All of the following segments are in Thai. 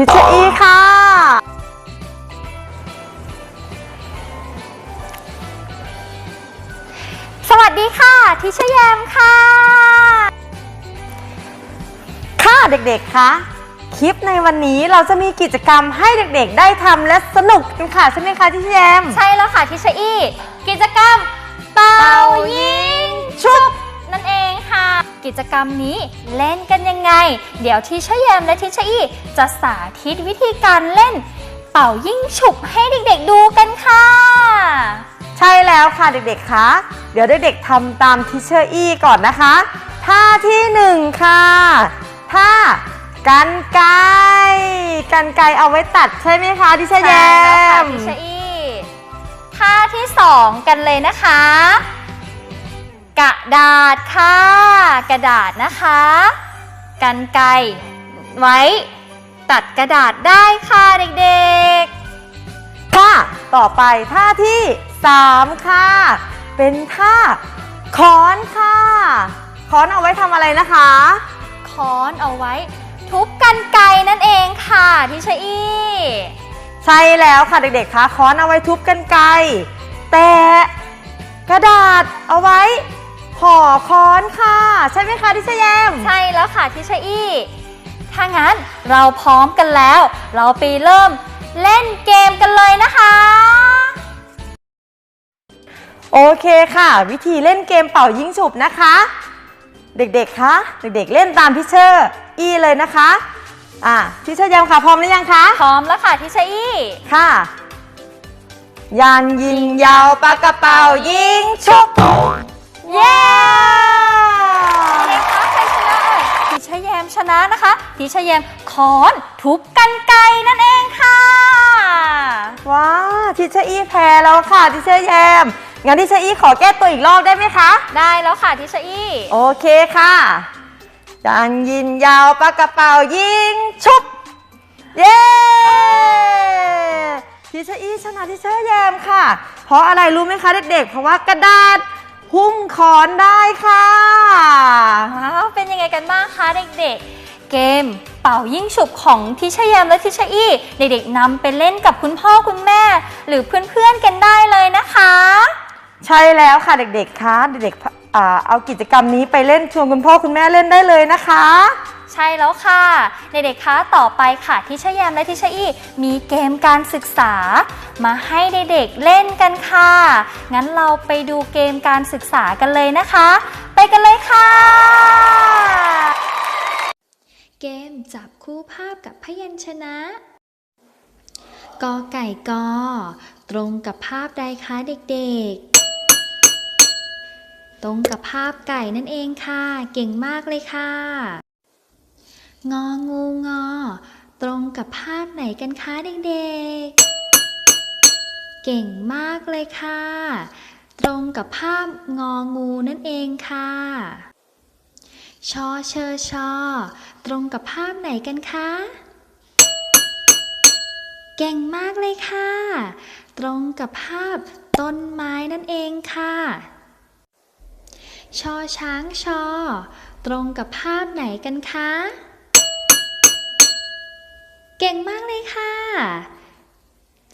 ทิชอีค่ะ สวัสดีค่ะ ทิชแยมค่ะ ค่ะเด็กๆคะคลิปในวันนี้เราจะมีกิจกรรมให้เด็กๆ ได้ทำและสนุกกันค่ะใช่ไหมคะที่แยม ใช่แล้วค่ะทิชอี้กิ กิจกรรมนี้เล่นกันยังไง เดี๋ยวทิชแยมและทิชอี้จะสาธิตวิธีการเล่น เป่ายิงฉุบให้เด็กๆดูกันค่ะ ใช่แล้วค่ะเด็กๆคะเดี๋ยวเด็กๆทำตามทิเชอร์อีก่อนนะคะท่าที่หนึ่งค่ะท่ากันไกรกันไกรเอาไว้ตัดใช่ไหมคะทิเชอร์แยใช่แล้วค่ะมทิชอี้ท่าที่สองกันเลยนะคะ กระดาษค่ะ กระดาษนะคะกันไกรไว้ตัดกระดาษได้ค่ะเด็กค่ะ ต่อไปท่าที่สามค่ะ เป็นท่าค้อนค่ะค้อนเอาไว้ทำอะไรนะคะๆ ค้อนเอาไว้ ทุบกันไกรนั่นเองค่ะทิชอี้ใช่แล้วค่ะเด็กๆคะค้อนเอาไว้ทุบกันไกรแต่กระดาษเอาไว้ ห่อค้อนค่ะ ใช่ไหมคะทิเชอร์แยมใช่แล้วค่ะทิชอี้ ถ้างั้นเราพร้อมกันแล้ว เราไปเริ่มเล่นเกมกันเลยนะคะ โอเคค่ะ วิธีเล่นเกมเป่ายิงฉุบนะคะ เด็กๆคะเด็กๆ เล่นตามพิเชอร์อีเลยนะคะอะพิเชอร์แยมค่ะพร้อมหรือยังคะพร้อมแล้วค่ะทิชอี้ค่ะ ยานยิงยาวปากกระเป๋ายิงฉุบ เย้เด็กคะใครชนะเอ่ยทิชแยมชนะนะคะทิชแยมค้อนทุบกันไกรนั่นเองค่ะ ว้าวทิเชอร์อีแพ้แล้วค่ะทิเชอร์แยม งั้นทิเชอร์อีขอแก้ตัวอีกรอบได้ไหมคะ ได้แล้วค่ะทิชอี้ โอเคค่ะยานยิงยาวปากกระเป๋ายิงฉุบ เย้ทิเชอร์อีชนะทิเชอร์แยมค่ะ เพราะอะไรรู้ไหมคะเด็กๆ เพราะว่ากระดาษ หุ้มขอนได้ค่ะว้าวเป็นยังไงกันบ้างคะเด็กๆ เกมเป่ายิ่งฉุบของทิชแยมและทิชอี้เด็กๆนำไปเล่นกับคุณพ่อคุณแม่ หรือเพื่อนๆกันได้เลยนะคะ ใช่แล้วค่ะเด็กๆคะเด็กๆอ่าเอากิจกรรมนี้ไปเล่นชวนคุณพ่อคุณแม่เล่นได้เลยนะคะ ใช่แล้วค่ะเด็กๆคะต่อไปค่ะทิชแยมและทิชอี้มีเกมการศึกษา มาให้เด็กๆเล่นกันค่ะ งั้นเราไปดูเกมการศึกษากันเลยนะคะ ไปกันเลยค่ะ เกมจับคู่ภาพกับพยัญชนะกอไก่กอตรงกับภาพใดคะเด็กๆ ตรงกับภาพไก่นั่นเองค่ะ เก่งมากเลยค่ะ งองูงอ ตรงกับภาพไหนกันคะเด็กๆ เก่งมากเลยค่ะ ตรงกับภาพงองูนั่นเองค่ะชอเชอชอ ตรงกับภาพไหนกันคะ เก่งมากเลยค่ะ ตรงกับภาพต้นไม้นั่นเองค่ะ ชอช้างชอ ตรงกับภาพไหนกันคะ เก่งมากเลยค่ะ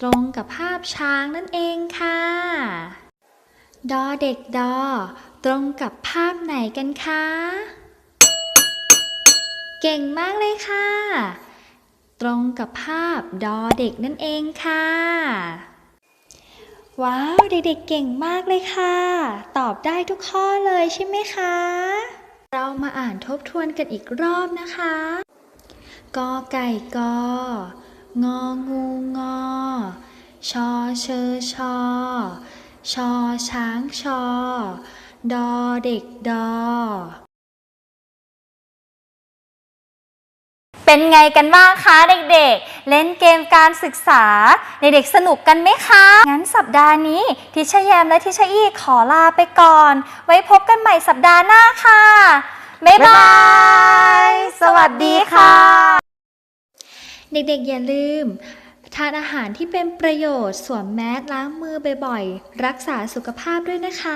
ตรงกับภาพช้างนั่นเองค่ะ ดอเด็กดอ ตรงกับภาพไหนกันคะ เก่งมากเลยค่ะ ตรงกับภาพดอเด็กนั่นเองค่ะ ว้าว เด็กๆเก่งมากเลยค่ะ ตอบได้ทุกข้อเลยใช่ไหมคะ เรามาอ่านทบทวนกันอีกรอบนะคะ กอไก่กององูงอ ชอเชอชอ ชอช้างชอ ดอเด็กดอ เป็นไงกันบ้างคะเด็กๆ เล่นเกมการศึกษา เด็กๆสนุกกันไหมคะ งั้นสัปดาห์นี้ทิชแยมและทิชอี้ขอลาไปก่อน ไว้พบกันใหม่สัปดาห์หน้าค่ะ บ๊ายบาย สวัสดีค่ะ เด็กๆอย่าลืม ทานอาหารที่เป็นประโยชน์สวมแมสล้างมือบ่อยๆ รักษาสุขภาพด้วยนะคะ